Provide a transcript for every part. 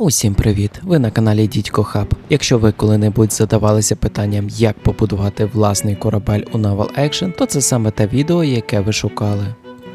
Усім привіт! Ви на каналі Дідько Хаб. Якщо ви коли-небудь задавалися питанням, як побудувати власний корабель у Naval Action, то це саме те відео, яке ви шукали.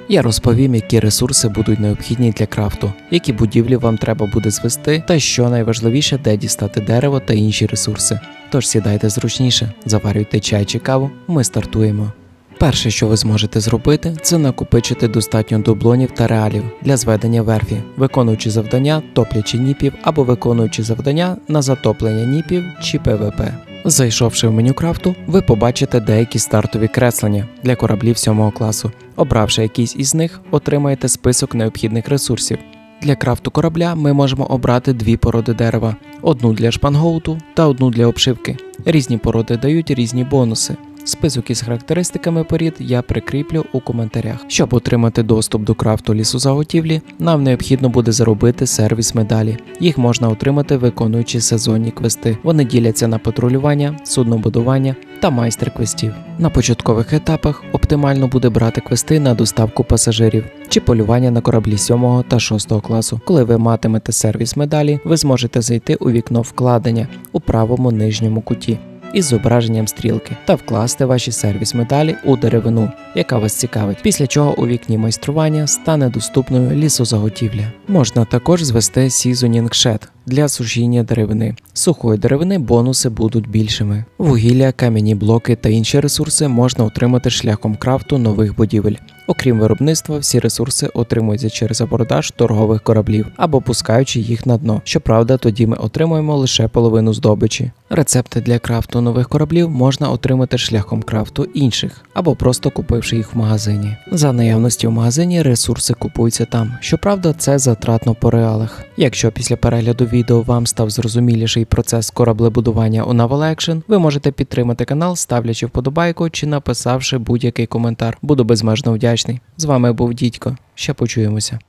Я розповім, які ресурси будуть необхідні для крафту, які будівлі вам треба буде звести, та що найважливіше, де дістати дерево та інші ресурси. Тож сідайте зручніше, заварюйте чай чи каву, ми стартуємо. Перше, що ви зможете зробити, це накопичити достатньо дублонів та реалів для зведення верфі, виконуючи завдання, топлячи ніпів або виконуючи завдання на затоплення ніпів чи ПВП. Зайшовши в меню крафту, ви побачите деякі стартові креслення для кораблів 7 класу. Обравши якийсь із них, отримаєте список необхідних ресурсів. Для крафту корабля ми можемо обрати дві породи дерева: одну для шпангоуту та одну для обшивки. Різні породи дають різні бонуси. Список із характеристиками порід я прикріплю у коментарях. Щоб отримати доступ до крафту лісозаготівлі, нам необхідно буде заробити сервіс медалі. Їх можна отримати виконуючи сезонні квести. Вони діляться на патрулювання, суднобудування та майстер квестів. На початкових етапах оптимально буде брати квести на доставку пасажирів чи полювання на кораблі 7 та 6 класу. Коли ви матимете сервіс медалі, ви зможете зайти у вікно вкладення у правому нижньому куті із зображенням стрілки та вкласти ваші сервіс медалі у деревину, яка вас цікавить. Після чого у вікні майстрування стане доступною лісозаготівля. Можна також звести Seasoning Shed для сушіння деревини. Сухої деревини бонуси будуть більшими. Вугілля, кам'яні блоки та інші ресурси можна отримати шляхом крафту нових будівель. Окрім виробництва, всі ресурси отримуються через абордаж торгових кораблів або пускаючи їх на дно. Щоправда, тоді ми отримуємо лише половину здобичі. Рецепти для крафту нових кораблів можна отримати шляхом крафту інших або просто купивши їх в магазині. За наявності в магазині ресурси купуються там. Щоправда, це затратно по реалах. Якщо після перегляду відео вам став зрозуміліший процес кораблебудування у Naval Action, ви можете підтримати канал, ставлячи вподобайку чи написавши будь-який коментар. Буду безмежно вдячний. З вами був Дідько. Ще почуємося.